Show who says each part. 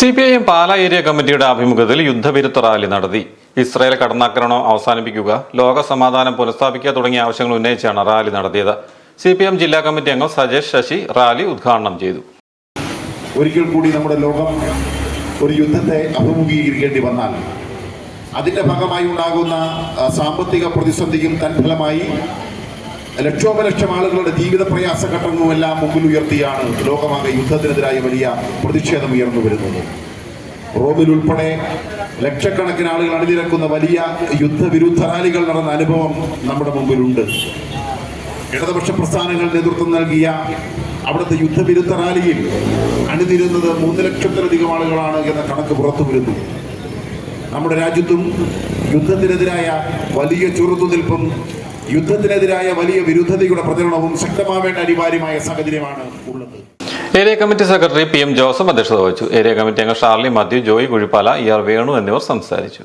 Speaker 1: C P I M Pala area കമ്മിറ്റിയുടെ ആഭിമുഖ്യത്തിൽ യുദ്ധവിരുദ്ധ rally നടത്തി. ഇസ്രായേൽ കടന്നാക്രമണം അവസാനിപ്പിക്കുക ലോക സമാധാനം പുനഃസ്ഥാപിക്കുക തുടങ്ങിയ ആവശ്യങ്ങൾ ഉന്നയിച്ചാണ് റാലി നടത്തിയത്. സി പി എം ജില്ലാ കമ്മിറ്റി അംഗം സജേഷ് ശശി റാലി ഉദ്ഘാടനം ചെയ്തു.
Speaker 2: ഒരിക്കൽ കൂടി നമ്മുടെ ലോകം ഒരു യുദ്ധത്തെ അഭിമുഖീകരിക്കേണ്ടി വന്നാൽ അതിന്റെ ഭാഗമായി ഉണ്ടാകുന്ന സാമ്പത്തിക പ്രതിസന്ധിയും തൻഫലമായി ലക്ഷോപലക്ഷം ആളുകളുടെ ജീവിത പ്രയാസ ഘട്ടങ്ങളുമെല്ലാം മുമ്പിൽ ഉയർത്തിയാണ് ലോകമാകെ യുദ്ധത്തിനെതിരായ വലിയ പ്രതിഷേധം ഉയർന്നു വരുന്നത്. റോമിൽ ഉൾപ്പെടെ ലക്ഷക്കണക്കിന് ആളുകൾ അണിനിരക്കുന്ന വലിയ യുദ്ധവിരുദ്ധ റാലികൾ നടന്ന അനുഭവം നമ്മുടെ മുമ്പിലുണ്ട്. ഇടതുപക്ഷ പ്രസ്ഥാനങ്ങൾ നേതൃത്വം നൽകിയ അവിടുത്തെ യുദ്ധവിരുദ്ധ റാലിയിൽ അണിനിരുന്നത് മൂന്ന് ലക്ഷത്തിലധികം ആളുകളാണ് എന്ന കണക്ക് പുറത്തു വരുന്നു നമ്മുടെ രാജ്യത്തും യുദ്ധത്തിനെതിരായ വലിയ ചെറുത്തുനിൽപ്പും യുദ്ധത്തിനെതിരായ വലിയ വിരുദ്ധതയുടെ പ്രചരണവും ശക്തമാവേണ്ട അനിവാര്യമായ സാഹചര്യമാണ് ഉള്ളത്.
Speaker 1: Area committee secretary P M Joseph അധ്യക്ഷത വഹിച്ചു. ഏരിയ കമ്മിറ്റി അംഗം Sharly Mathew Joy Kuzhippala E R Venu എന്നിവർ സംസാരിച്ചു.